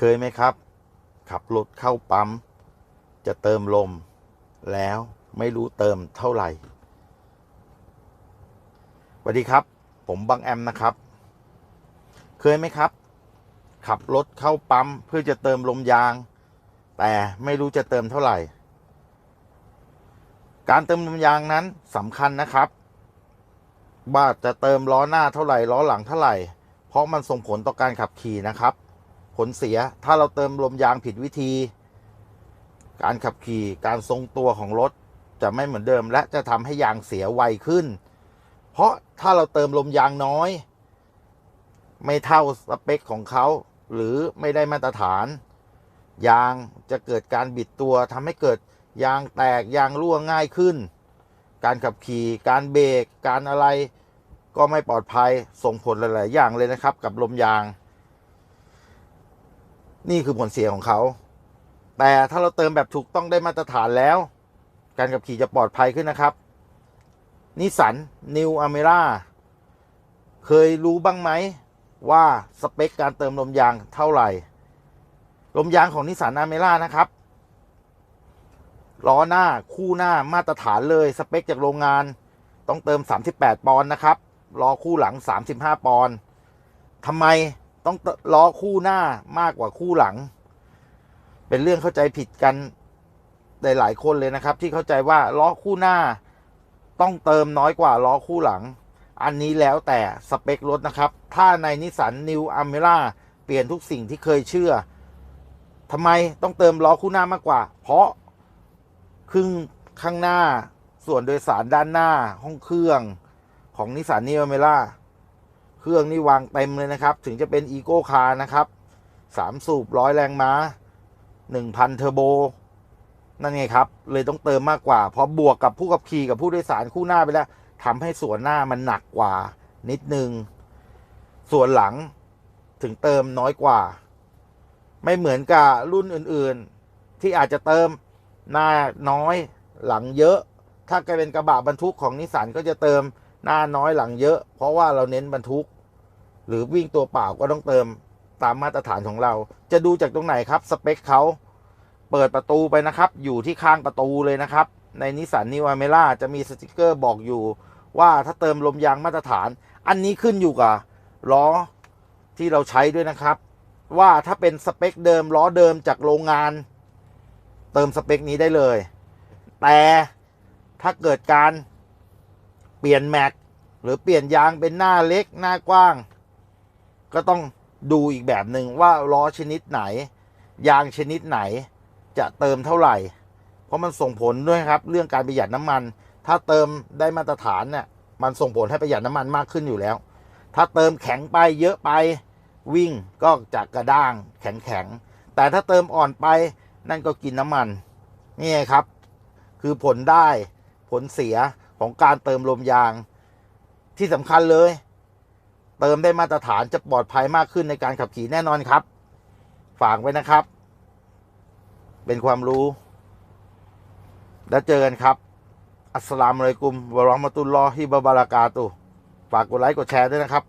เคยไหมครับ ขับรถเข้าปั๊ม จะเติมลม แล้วไม่รู้เติมเท่าไหร่สวัสดีครับ ผมบังแอมนะครับ เคยไหมครับ ขับรถเข้าปั๊มเพื่อจะเติมลมยาง แต่ไม่รู้จะเติมเท่าไหร่ การเติมลมยางนั้นสำคัญนะครับว่าจะเติมล้อหน้าเท่าไหร่ล้อหลังเท่าไหร่ เพราะมันส่งผลต่อการขับขี่นะครับ ผลเสียถ้าเราเติมลมยางผิดวิธี การขับขี่การทรงตัวของรถจะไม่เหมือนเดิม และจะทำให้ยางเสียไวขึ้น เพราะถ้าเราเติมลมยางน้อย ไม่เท่าสเปคของเขา หรือไม่ได้มาตรฐาน ยางจะเกิดการบิดตัวทำให้เกิดยางแตกยางรั่วง่ายขึ้น การขับขี่การเบรกการอะไรก็ไม่ปลอดภัยส่งผลหลาย ๆ อย่างเลยนะครับกับลมยาง นี่คือผลเสียของเขา แต่ถ้าเราเติมแบบถูกต้องได้มาตรฐานแล้ว การขับขี่จะปลอดภัยขึ้นนะครับนิสันนิวอเมร่าเคยรู้บ้างไหมว่าสเปคการเติมลมยางเท่าไหร่ ลมยางของนิสสันอเมร่านะครับล้อหน้าคู่หน้ามาตรฐานเลยสเปคจากโรงงาน ต้องเติม 38 ปอนด์นะครับล้อคู่หลัง 35 ปอนด์ทำไม ต้องล้อคู่หน้ามากกว่าคู่หลัง เป็นเรื่องเข้าใจผิดกันหลายๆคนเลยนะครับ ที่เข้าใจว่าล้อคู่หน้า ต้องเติมน้อยกว่าล้อคู่หลัง อันนี้แล้วแต่สเปครถนะครับ ถ้าในนิสสันนิวอเมร่าเปลี่ยนทุกสิ่งที่เคยเชื่อทำไมต้องเติมล้อคู่หน้ามากกว่า เพราะครึ่งข้างหน้าส่วนโดยสารด้านหน้าห้องเครื่องของนิสสันนิวอเมร่า เครื่องนี่วางเต็มเลยนะครับ ถึงจะเป็นอีโก้คาร์นะครับสามสูบร้อยแรงม้าหนึ่งพันเทอร์โบนั่นไงครับ เลยต้องเติมมากกว่า พอบวกกับผู้ขับขี่กับผู้โดยสารคู่หน้าไปแล้วทำให้ส่วนหน้ามันหนักกว่า นิดนึง ส่วนหลังถึงเติมน้อยกว่า ไม่เหมือนกับรุ่นอื่นๆ ที่อาจจะเติมหน้าน้อยหลังเยอะ ถ้าเป็นกระบะบรรทุกของนิสสันก็จะเติมหน้าน้อยหลังเยอะ เพราะว่าเราเน้นบรรทุก หรือวิ่งตัวเปล่าก็ต้องเติมตามมาตรฐานของเรา จะดูจากตรงไหนครับสเปคเขาเปิดประตูไปนะครับ อยู่ที่ข้างประตูเลยนะครับ ในนิสสันนิวอเมร่าจะมีสติกเกอร์บอกอยู่ ว่าถ้าเติมลมยางมาตรฐาน อันนี้ขึ้นอยู่กับล้อที่เราใช้ด้วยนะครับ ว่าถ้าเป็นสเปคเดิมล้อเดิมจากโรงงาน เติมสเปคนี้ได้เลย แต่ถ้าเกิดการเปลี่ยนแม็กหรือเปลี่ยนยางเป็นหน้าเล็กหน้ากว้าง ก็ต้องดูอีกแบบหนึ่งว่าล้อชนิดไหน ยางชนิดไหน จะเติมเท่าไหร่ เพราะมันส่งผลด้วยครับ เรื่องการประหยัดน้ำมัน ถ้าเติมได้มาตรฐานเนี่ยมันส่งผลให้ประหยัดน้ำมันมากขึ้นอยู่แล้ว ถ้าเติมแข็งไปเยอะไปวิ่งก็จะกระด้างแข็งแข็งแต่ถ้าเติมอ่อนไปนั่นก็กินน้ำมันนี่ครับ คือผลได้ผลเสียของการเติมลมยาง ที่สำคัญเลย เติมได้มาตรฐานจะปลอดภัยมากขึ้นในการขับขี่แน่นอนครับ ฝากไว้นะครับ เป็นความรู้ แล้วเจอกันครับ อัสสลามุอะลัยกุมวะราะห์มะตุลลอฮิบะบารากาตุ ฝากกดไลค์กดแชร์ด้วยนะครับ